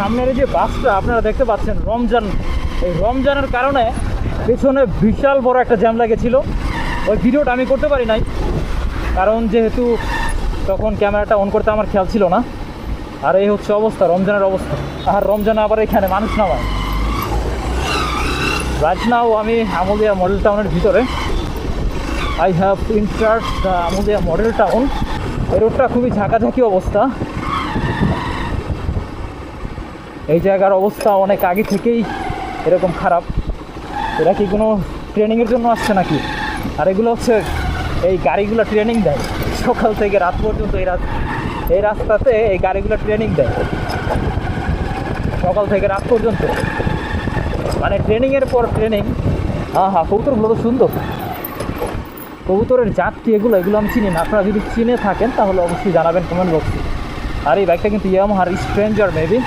সামনের এই যে বাসটা আপনারা দেখতে পাচ্ছেন রমজান। এই রমজানের কারণে পেছনে বিশাল বড় একটা জ্যাম লেগেছিল। ওই ভিডিওটা আমি করতে পারি নাই। কারণ যেহেতু তখন ক্যামেরাটা অন করতে আমার খেয়াল ছিল না। আর এই হচ্ছে অবস্থা, রমজানের অবস্থা। আর রমজান আবার এখানে, মানুষ নামায়। রাইট নাও আমি আমুলিয়া মডেল টাউনের ভিতরে। I have entered Amulia model town এই রোডটা খুবই ঝাঁকাঝাঁকি অবস্থা। এই জায়গার অবস্থা অনেক আগে থেকেই এরকম খারাপ। এরা কি কোনো ট্রেনিংয়ের জন্য আসছে নাকি? আর এগুলো হচ্ছে, এই গাড়িগুলো ট্রেনিং দেয়। সকাল থেকে রাত পর্যন্ত এই রাত এই রাস্তাতে এই গাড়িগুলো ট্রেনিং দেয়। সকাল থেকে রাত পর্যন্ত। মানে ট্রেনিংয়ের পর ট্রেনিং হ্যাঁ হ্যাঁ কবুতরগুলো তো সুন্দর। কবুতরের জাত কি এগুলো এগুলো আমি চিনি না। আপনারা যদি চিনে থাকেন, তাহলে অবশ্যই জানাবেন কমেন্ট বক্সে আর এই বাইকটা কিন্তু ইয়ামাহার স্ট্রেঞ্জার মেবি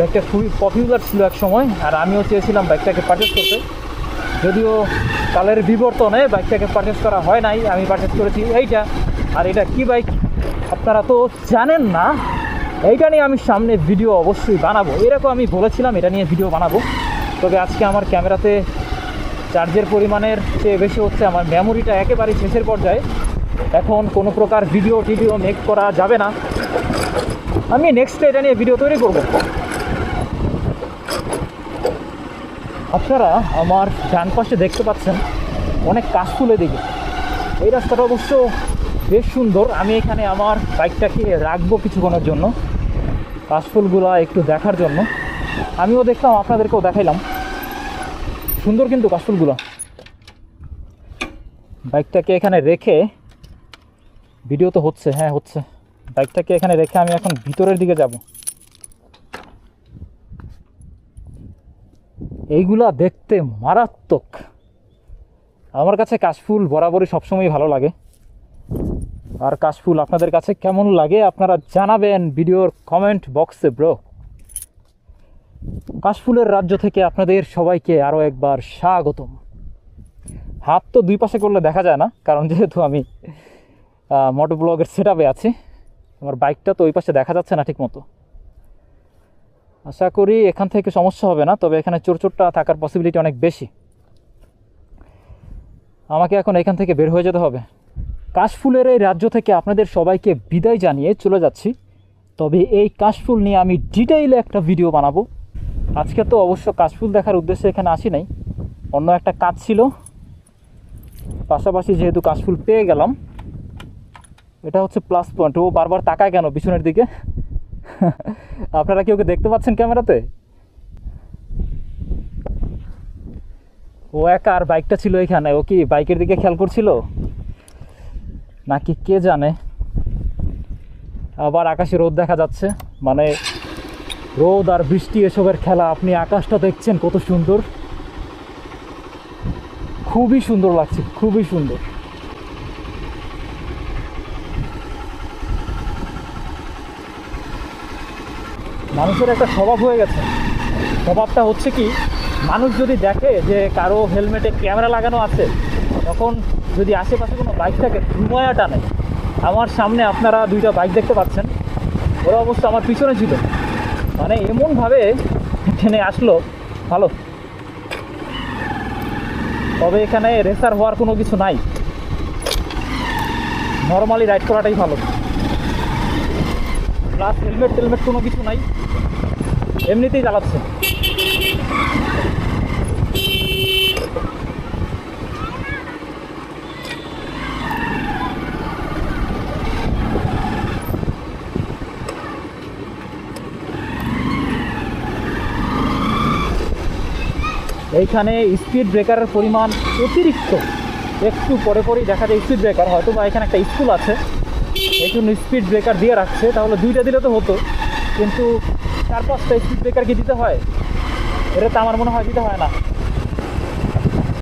বাইকটা খুবই পপুলার ছিল এক সময়, আর আমিও চেয়েছিলাম বাইকটাকে পারচেস করতে। যদিও কালের বিবর্তনে বাইকটাকে পারচেস করা হয় নাই, আমি পারচেস করেছি এইটা। আর এটা কি বাইক আপনারা তো জানেন না। এইটা নিয়ে আমি সামনে ভিডিও অবশ্যই বানাবো। এরকম আমি বলেছিলাম, এটা নিয়ে ভিডিও বানাবো। তবে আজকে আমার ক্যামেরাতে চার্জের পরিমাণের চেয়ে বেশি হচ্ছে, আমার মেমোরিটা একেবারেই শেষের পর্যায়ে। এখন কোনো প্রকার ভিডিও টিডিও মেক করা যাবে না। আমি নেক্সট এটা নিয়ে ভিডিও তৈরি করব। আপনারা আমার ডান পাশে দেখতে পাচ্ছেন অনেক কাশফুল এদিকে এই রাস্তাটা অবশ্য বেশ সুন্দর। আমি এখানে আমার বাইকটাকে রাখব কিছুক্ষণের জন্য, কাশফুলগুলা একটু দেখার জন্য। আমিও দেখলাম, আপনাদেরকেও দেখাইলাম। সুন্দর কিন্তু কাশফুলগুলো। বাইকটাকে এখানে রেখে, ভিডিও তো হচ্ছে হ্যাঁ হচ্ছে। বাইকটাকে এখানে রেখে আমি এখন ভিতরের দিকে যাব। এইগুলা দেখতে মারাত্মক। আমার কাছে কাশফুল বরাবরই সবসময় ভালো লাগে। আর কাশফুল আপনাদের কাছে কেমন লাগে আপনারা জানাবেন ভিডিওর কমেন্ট বক্সে, ব্রো। কাশফুলের রাজ্য থেকে আপনাদের সবাইকে আরও একবার স্বাগতম। হাত তো দুই পাশে করলে দেখা যায় না, কারণ যেহেতু আমি মোটর ব্লগের সেট আপে আছি, আমার বাইকটা তো ওই পাশে দেখা যাচ্ছে না ঠিক মতো আশা করি এখান থেকে সমস্যা হবে না, তবে এখানে চোর চোরটা থাকার পসিবিলিটি অনেক বেশি। আমাকে এখন এখান থেকে বের হয়ে যেতে হবে। কাশফুলের এই রাজ্য থেকে আপনাদের সবাইকে বিদায় জানিয়ে চলে যাচ্ছি। তবে এই কাশফুল নিয়ে আমি ডিটেইলে একটা ভিডিও বানাবো। আজকে তো অবশ্য কাশফুল দেখার উদ্দেশ্যে এখানে আসি নাই। অন্য একটা কাজ ছিল। পাশাপাশি যেহেতু কাশফুল পেয়ে গেলাম, এটা হচ্ছে প্লাস পয়েন্ট ও বারবার তাকায় কেন পিছনের দিকে? আপনারা কি ওকে দেখতে পাচ্ছেন ক্যামেরাতে? ও একা আর বাইকটা ছিল এখানে, ও কি বাইকের দিকে খেয়াল করছিল? নাকি কে জানে? আবার আকাশে রোদ দেখা যাচ্ছে মানে রোদ আর বৃষ্টি এসবের খেলা, আপনি আকাশটা দেখছেন কত সুন্দর। খুবই সুন্দর লাগছে, খুবই সুন্দর। মানুষের একটা স্বভাব হয়ে গেছে। স্বভাবটা হচ্ছে কি, মানুষ যদি দেখে যে কারও হেলমেটে ক্যামেরা লাগানো আছে, তখন যদি আশেপাশে কোনো বাইক থাকে, ধুমায়া টানে। আমার সামনে আপনারা দুইটা বাইক দেখতে পাচ্ছেন। ওরা অবস্থা আমার পিছনে ছিল। মানে এমনভাবে টেনে আসলো। ভালো। তবে এখানে রেসার হওয়ার কোনো কিছু নাই। নর্মালি রাইড করাটাই ভালো। প্লাস হেলমেট টেলমেট কোনো কিছু নাই। এমনিতেই চালাচ্ছে এইখানে স্পিড ব্রেকারের পরিমাণ অতিরিক্ত। একটু পরে পরেই দেখা যায় স্পিড ব্রেকার হয়তো বা এখানে একটা স্কুল আছে। জন্য স্পিড ব্রেকার দিয়ে রাখছে, তাহলে দুইটা দিলে তো হতো। কিন্তু চার পাঁচটা স্পিড ব্রেকার কি দিতে হয়? এটা তো আমার মনে হয় দিতে হয় না।